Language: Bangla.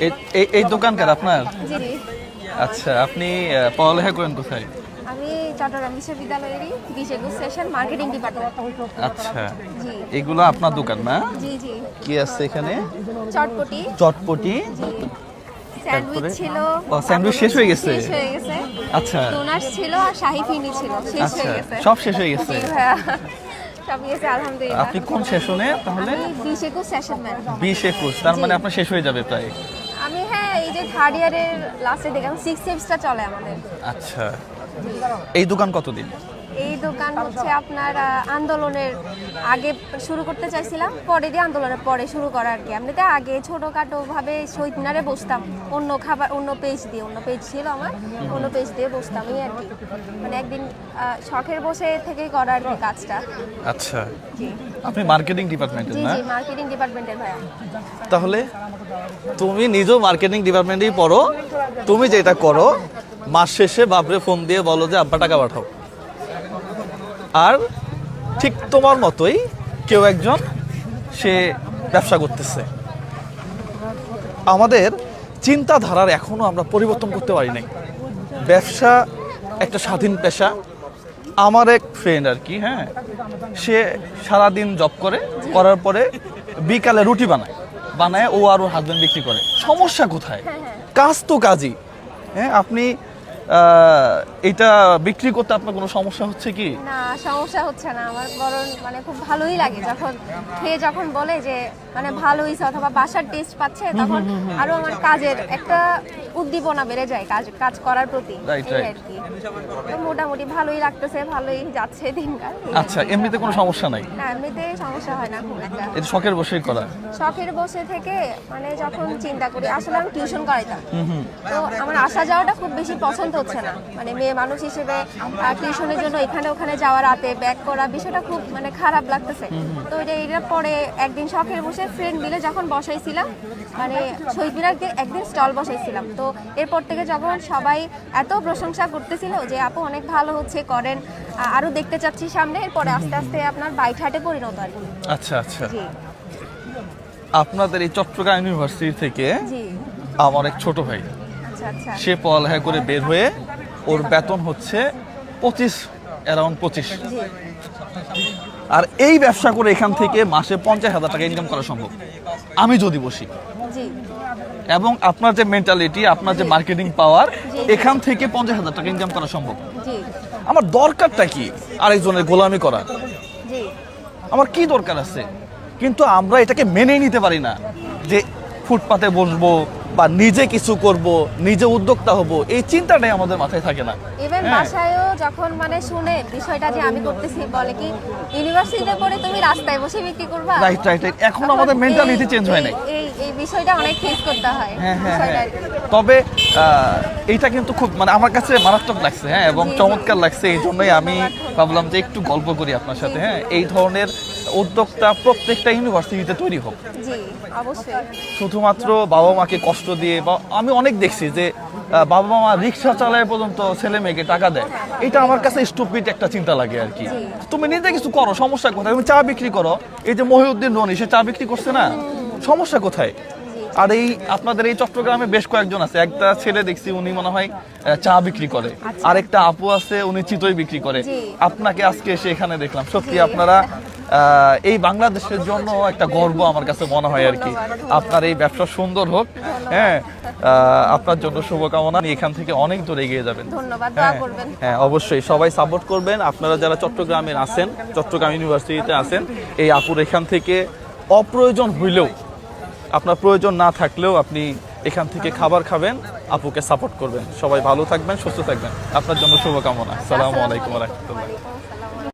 এই- দোকানকার আপনার? আচ্ছা আপনি পড়ালেখা করেন কোথায়? আমি চট্টগ্রাম বিশ্ববিদ্যালয়েরই বিশ সেশন মার্কেটিং ডিপার্টমেন্ট। আচ্ছা এগুলো আপনার দোকান না? জি জি। কি আছে এখানে? চটপটি। চটপটি? স্যান্ডউইচ ছিল। ও, স্যান্ডউইচ শেষ হয়ে গেছে? শেষ হয়ে গেছে। আচ্ছা। ছিল আর শাহি ফিনি ছিল। শেষ আচ্ছা হয়ে গেছে। সব শেষ হয়ে গেছে? আপনি কোন সেশনে তাহলে? বিশ একুশ সেশন বিশ একুশ তার মানে আপনার শেষ হয়ে যাবে প্রায়। আমি হ্যাঁ এই যে থার্ড ইয়ারের লাস্টে দেখলাম সিক্স সেমসটা চলে আমাদের। আচ্ছা। এই দোকান কতদিন? এই দোকান হচ্ছে আপনার আন্দোলনের আগে শুরু করতে চাইছিলাম পরে দিয়ে আন্দোলনের পরে শুরু করা আর কি। এমনিতে আগে ছোটোখাটো ভাবে শহীদ মিনারে বসতাম অন্য খাবার অন্য পেজ দিয়ে অন্য পেজ ছিল আমার অন্য পেজ দিয়ে বসতাম এই আর কি। মানে একদিন শখের বসে থেকেই করা আর কি কাজটা। আচ্ছা। জি। আপনি মার্কেটিং ডিপার্টমেন্টের জি না? জি মার্কেটিং ডিপার্টমেন্টের ভাইয়া। তাহলে? তুমি নিজেও মার্কেটিং ডিপার্টমেন্টেই পড়ো। তুমি যেটা করো, মাস শেষে বাপরে ফোন দিয়ে বলো যে, আব্বা, টাকা পাঠাও। আর ঠিক তোমার মতোই কেউ একজন সে ব্যবসা করতেছে। আমাদের চিন্তাধারার এখনও আমরা পরিবর্তন করতে পারি নাই। ব্যবসা একটা স্বাধীন পেশা। আমার এক ফ্রেন্ড আর কি হ্যাঁ সে সারাদিন জব করে, করার পরে বিকালে রুটি বানায়। বানায় ও আর ওর হাজব্যান্ড বিক্রি করে। সমস্যা কোথায়? কাজ তো কাজই। হ্যাঁ আপনি আহ, এটা বিক্রি করতে আপনার কোনো সমস্যা হচ্ছে কি? না সমস্যা হচ্ছে না আমার বরং মানে খুব ভালোই লাগে। যখন খেয়ে যখন বলে যে মানে ভালো হয়েছে অথবা বাসার টেস্ট পাচ্ছে তখন আরও আমার কাজের একটা উদ্দীপনা বেড়ে যায় কাজ কাজ করার প্রতি. আর কি। মোটামুটি ভালোই লাগতেছে ভালোই যাচ্ছে দিনকাল। আচ্ছা এমনিতে কোনো সমস্যা নাই? না এমনিতে সমস্যা হয় না খুব একটা। এটা শখের বসেই করা? শখের বসে থেকে মানে যখন চিন্তা করি আসলে আমি টিউশন করাইতাম। তো আমার আসা যাওয়াটা খুব বেশি পছন্দ হচ্ছে না। মানে মেয়ে মানুষ হিসেবে টিউশনের জন্য এখানে ওখানে যাওয়া রাতে ব্যাক করা বিষয়টা খুব মানে খারাপ লাগতেছে। তো এটা এটার পরে একদিন শখের বসে ফ্রেন্ড মিলে যখন বসাইছিলাম মানে শহীদ মিনারকে একদিন স্টল বসাইছিলাম। তো এরপর থেকে যখন সবাই এত প্রশংসা করতেছিল যে আপু অনেক ভালো হচ্ছে করেন। আরও দেখতে চাচ্ছি সামনে। এরপরে আস্তে আস্তে আপনার বাইক হাটে পরিণত আর আচ্ছা আচ্ছা। আপনাদের এই চট্টগ্রাম ইউনিভার্সিটি থেকে আমার এক ছোট ভাই আচ্ছা আচ্ছা। সে পড়ালেখা করে বের হয়ে ওর বেতন হচ্ছে পঁচিশ অ্যারাউন্ড পঁচিশ। আর এই ব্যবসা করে এখান থেকে মাসে পঞ্চাশ হাজার টাকা ইনকাম করা সম্ভব। আমি যদি বসি। এবং আপনার যে মেন্টালিটি আপনার যে মার্কেটিং পাওয়ার এখান থেকে পঞ্চাশ হাজার টাকা ইনকাম করা সম্ভব। আমার দরকারটা কি? আরেকজনের গোলামি করা। আমার কি দরকার আছে? কিন্তু আমরা এটাকে মেনে নিতে পারি না যে ফুটপাতে বসবো বা নিজে কিছু করব নিজে উদ্যোক্তা হব এই চিন্তাটাই আমাদের মাথায় থাকে না। ইভেন হ্যাঁ। বাসায়ও যখন মানে শুনে বিষয়টা যে আমি করতেছি বলে কি ইউনিভার্সিটিতে পড়ে তুমি রাস্তায় বসে বিক্রি করবা? রাইট রাইট এখন তখন আমাদের মেন্টালিটি চেঞ্জ হয় নাই। বিষয়টা অনেক ফেস করতে হয়। হ্যাঁ হ্যাঁ হ্যাঁ। তবে এইটা কিন্তু খুব মানে আমার কাছে মারাত্মক লাগছে হ্যাঁ এবং। চমৎকার লাগছে। এই জন্যই আমি ভাবলাম যে একটু গল্প করি আপনার সাথে হ্যাঁ। এই ধরনের উদ্যোক্তা প্রত্যেকটা ইউনিভার্সিটিতে তৈরি হোক। শুধুমাত্র বাবা মাকে কষ্ট দিয়ে বা আমি অনেক দেখছি যে বাবা মা রিক্সা চালায় পর্যন্ত ছেলে মেয়েকে টাকা দেয়। এটা আমার কাছে স্টুপিড একটা চিন্তা লাগে আর কি। তুমি নিজে কিছু করো সমস্যা কোথায়? তুমি চা বিক্রি করো। এই যে মহিউদ্দিন রনি সে চা বিক্রি করছে না? সমস্যা কোথায়? আর এই আপনাদের এই চট্টগ্রামে বেশ কয়েকজন আছে। একটা ছেলে দেখছি উনি মনে হয় চা বিক্রি করে। আরেকটা আপু আছে উনি চিতই বিক্রি করে। আপনাকে আজকে এসে এখানে দেখলাম। সত্যি আপনারা এই বাংলাদেশের জন্য একটা গর্ব আমার কাছে মনে হয় আর কি। আপনার এই ব্যবসা সুন্দর হোক হ্যাঁ আপনার জন্য শুভকামনা। এখান থেকে অনেক দূর এগিয়ে যাবেন। হ্যাঁ হ্যাঁ অবশ্যই সবাই সাপোর্ট করবেন। আপনারা যারা চট্টগ্রামের আছেন চট্টগ্রাম ইউনিভার্সিটিতে আছেন এই আপুর এখান থেকে অপ্রয়োজন হইলেও আপনার প্রয়োজন না থাকলেও আপনি এখান থেকে খাবার খাবেন, আপুকে সাপোর্ট করবেন। সবাই ভালো থাকবেন, সুস্থ থাকবেন। আপনার জন্য শুভকামনা। সালামু আলাইকুম রহমতুল্লাহ।